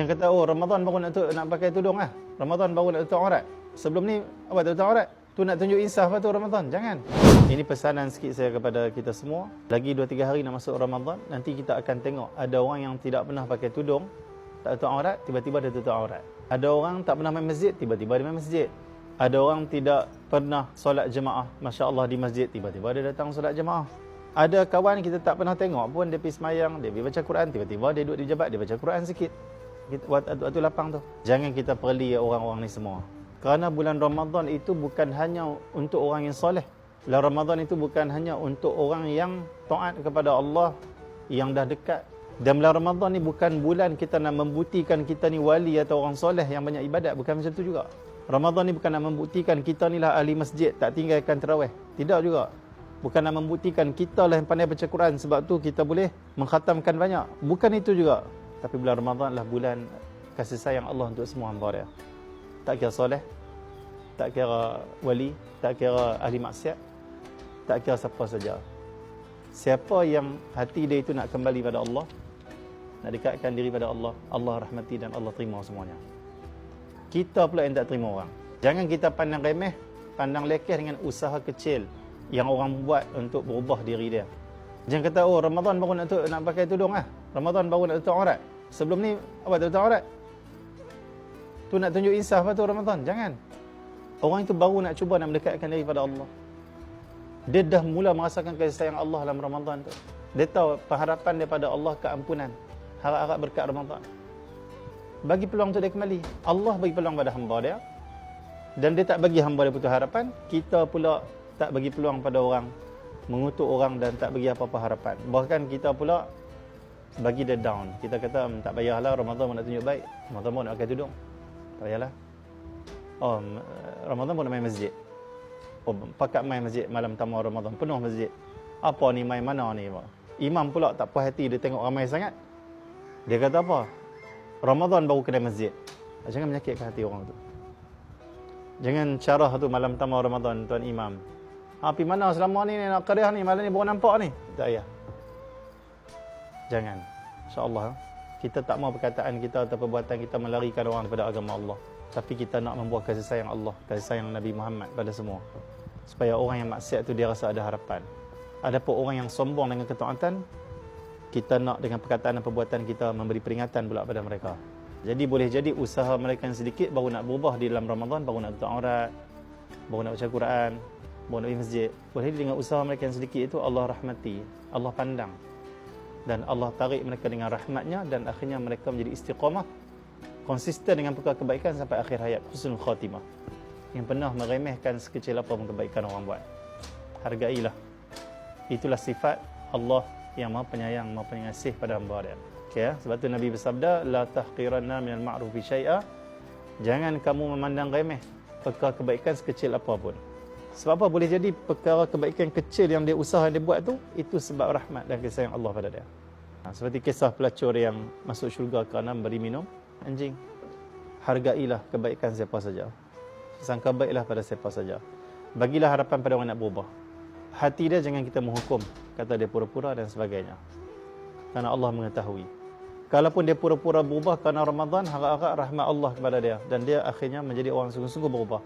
Yang kata, oh Ramadan baru nak, tu, nak pakai tudung lah. Ramadan baru nak tutup aurat. Sebelum ni, apa tutup aurat? Tu nak tunjuk insaf apa tu Ramadan? Jangan. Ini pesanan sikit saya kepada kita semua. Lagi 2-3 hari nak masuk Ramadan, nanti kita akan tengok ada orang yang tidak pernah pakai tudung, tak tutup aurat, tiba-tiba dia tutup aurat. Ada orang tak pernah main masjid, tiba-tiba dia main masjid. Ada orang tidak pernah solat jemaah, Masya Allah di masjid, tiba-tiba dia datang solat jemaah. Ada kawan kita tak pernah tengok pun dia pergi semayang, dia pergi baca Quran, tiba-tiba dia duduk di jabat, dia baca Quran sikit waktu, waktu lapang tu. Jangan kita perli orang-orang ni semua. Kerana bulan Ramadan itu bukan hanya untuk orang yang soleh. Bulan Ramadan itu bukan hanya untuk orang yang taat kepada Allah yang dah dekat. Dan bulan Ramadan ni bukan bulan kita nak membuktikan kita ni wali atau orang soleh yang banyak ibadat. Bukan macam tu juga. Ramadan ni bukan nak membuktikan kita ni lah ahli masjid, tak tinggalkan terawih. Tidak juga. Bukan nak membuktikan kita lah yang pandai baca Quran sebab tu kita boleh mengkhatamkan banyak. Bukan itu juga. Tapi bulan Ramadan adalah bulan kasih sayang Allah untuk semua hamba dia. Tak kira soleh, tak kira wali, tak kira ahli maksiat, tak kira siapa saja. Siapa yang hati dia itu nak kembali pada Allah, nak dekatkan diri pada Allah, Allah rahmati dan Allah terima semuanya. Kita pula yang tak terima orang. Jangan kita pandang remeh, pandang lekeh dengan usaha kecil yang orang buat untuk berubah diri dia. Jangan kata, oh Ramadan baru nak, tu, nak pakai tudung lah. Ramadan baru nak tutup aurat. Sebelum ni apa tutup aurat? Tu nak tunjuk insaf apa tu Ramadan? Jangan. Orang itu baru nak cuba nak mendekatkan diri pada Allah. Dia dah mula merasakan kasih sayang Allah dalam Ramadan tu. Dia tahu pengharapan daripada Allah keampunan. Harap-harap berkat Ramadan. Bagi peluang untuk dia kembali. Allah bagi peluang pada hamba dia. Dan dia tak bagi hamba dia putus harapan. Kita pula tak bagi peluang pada orang. Mengutuk orang dan tak bagi apa-apa harapan. Bahkan kita pula bagi dia down. Kita kata hmm, tak payahlah Ramadan pun nak tunjuk baik. Ramadan pun nak pakai tudung. Tak payahlah. Oh, Ramadan pun nak main masjid. Oh, pakat main masjid malam tamu Ramadan. Penuh masjid. Apa ni main mana ni? Imam pula tak puas hati dia tengok ramai sangat. Dia kata apa? Ramadan baru kena masjid. Jangan menyakitkan hati orang tu. Jangan carah tu malam tamu Ramadan tuan imam. Ha, pergi mana selama ni nak kerja ni malam ni baru nampak ni. Tak payah. Jangan. InsyaAllah. Kita tak mau perkataan kita atau perbuatan kita melarikan orang kepada agama Allah. Tapi kita nak membuat kasih sayang Allah. Kasih sayang Nabi Muhammad pada semua. Supaya orang yang maksiat tu dia rasa ada harapan. Ada pun orang yang sombong dengan ketaatan. Kita nak dengan perkataan dan perbuatan kita memberi peringatan pula pada mereka. Jadi boleh jadi usaha mereka yang sedikit baru nak berubah di dalam Ramadan. Baru nak tutup aurat. Baru nak baca Quran. Baru nak pergi masjid. Boleh jadi dengan usaha mereka yang sedikit itu Allah rahmati. Allah pandang dan Allah tarik mereka dengan rahmatnya dan akhirnya mereka menjadi istiqamah konsisten dengan perkara kebaikan sampai akhir hayat husnul khatimah. Yang pernah meremehkan sekecil apa pun kebaikan orang buat. Hargailah. Itulah sifat Allah yang maha penyayang maha pengasih pada hamba dia. Okay, ya? sebab tu Nabi bersabda la tahqiranna minal ma'ruf syai'a. Jangan kamu memandang remeh perkara kebaikan sekecil apapun sebab apa? Boleh jadi perkara kebaikan kecil yang dia usaha dia buat tu, itu sebab rahmat dan kasih sayang Allah pada dia. Ha, seperti kisah pelacur yang masuk syurga kerana beri minum anjing. Hargailah kebaikan siapa saja. Sangka baiklah pada siapa saja. Bagilah harapan pada orang nak berubah. Hati dia jangan kita menghukum. Kata dia pura-pura dan sebagainya. Karena Allah mengetahui. Kalaupun dia pura-pura berubah kerana Ramadan, harap-harap rahmat Allah kepada dia. Dan dia akhirnya menjadi orang sungguh-sungguh berubah.